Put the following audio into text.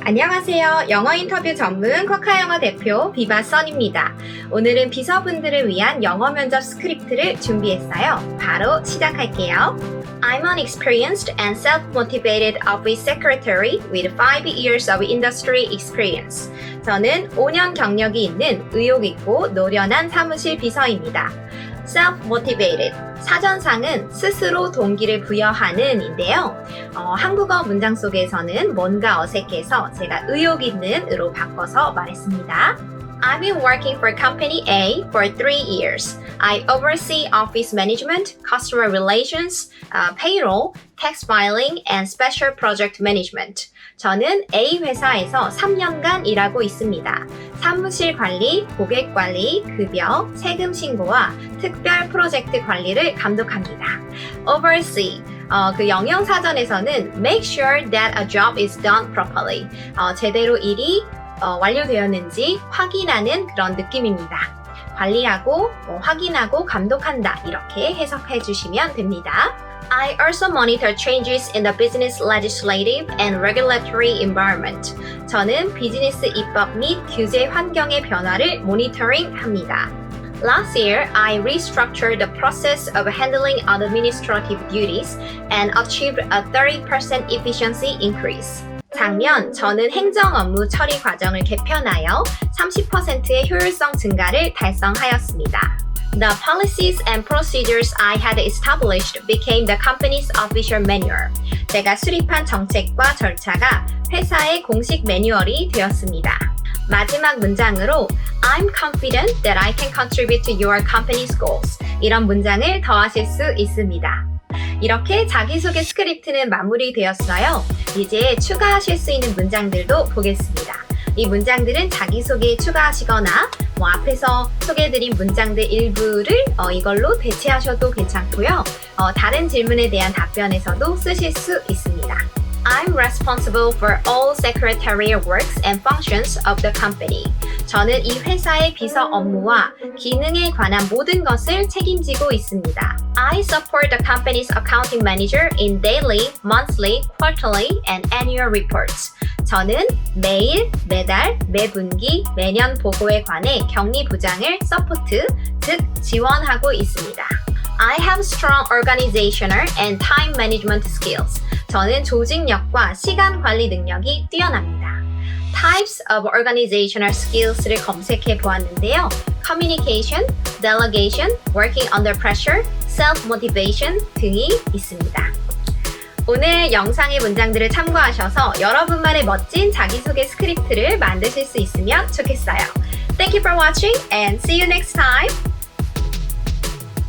안녕하세요. 영어 인터뷰 전문 쿼카 영어 대표 비바 선입니다. 오늘은 비서분들을 위한 영어 면접 스크립트를 준비했어요. 바로 시작할게요. I'm an experienced and self-motivated office secretary with 5 years of industry experience. 저는 5년 경력이 있는 의욕 있고 노련한 사무실 비서입니다. Self-motivated. 사전상은 스스로 동기를 부여하는 인데요. 어, 한국어 문장 속에서는 뭔가 어색해서 제가 의욕 있는 으로 바꿔서 말했습니다. I've been working for company A for three years. I oversee office management, customer relations, uh, payroll, tax filing, and special project management. 저는 A 회사에서 3년간 일하고 있습니다. 사무실 관리, 고객 관리, 급여, 세금 신고와 특별 프로젝트 관리를 감독합니다. Oversee. 어, 그 영영 사전에서는 make sure that a job is done properly. 어, 제대로 일이 어, 완료되었는지 확인하는 그런 느낌입니다. 관리하고 뭐 확인하고 감독한다 이렇게 해석해 주시면 됩니다. I also monitor changes in the business legislative and regulatory environment. 저는 비즈니스 입법 및 규제 환경의 변화를 모니터링 합니다. Last year, I restructured the process of handling administrative duties and achieved a 30% efficiency increase. 작년 저는 행정 업무 처리 과정을 개편하여 30%의 효율성 증가를 달성하였습니다. The policies and procedures I had established became the company's official manual. 제가 수립한 정책과 절차가 회사의 공식 매뉴얼이 되었습니다. 마지막 문장으로 I'm confident that I can contribute to your company's goals. 이런 문장을 더하실 수 있습니다. 이렇게 자기소개 스크립트는 마무리되었어요. 이제 추가하실 수 있는 문장들도 보겠습니다. 이 문장들은 자기소개에 추가하시거나 뭐 앞에서 소개해드린 문장들 일부를 어, 이걸로 대체하셔도 괜찮고요. 어, 다른 질문에 대한 답변에서도 쓰실 수 있습니다. I'm responsible for all secretarial works and functions of the company. 저는 이 회사의 비서 업무와 기능에 관한 모든 것을 책임지고 있습니다. I support the company's accounting manager in daily, monthly, quarterly, and annual reports. 저는 매일, 매달, 매분기, 매년 보고에 관해 격리 부장을 서포트, 즉 지원하고 있습니다. I have strong organizational and time management skills. 저는 조직력과 시간 관리 능력이 뛰어납니다. Types of organizational skills를 검색해 보았는데요. Communication, delegation, working under pressure, self-motivation 등이 있습니다. 오늘 영상의 문장들을 참고하셔서 여러분만의 멋진 자기소개 스크립트를 만드실 수 있으면 좋겠어요. Thank you for watching and see you next time.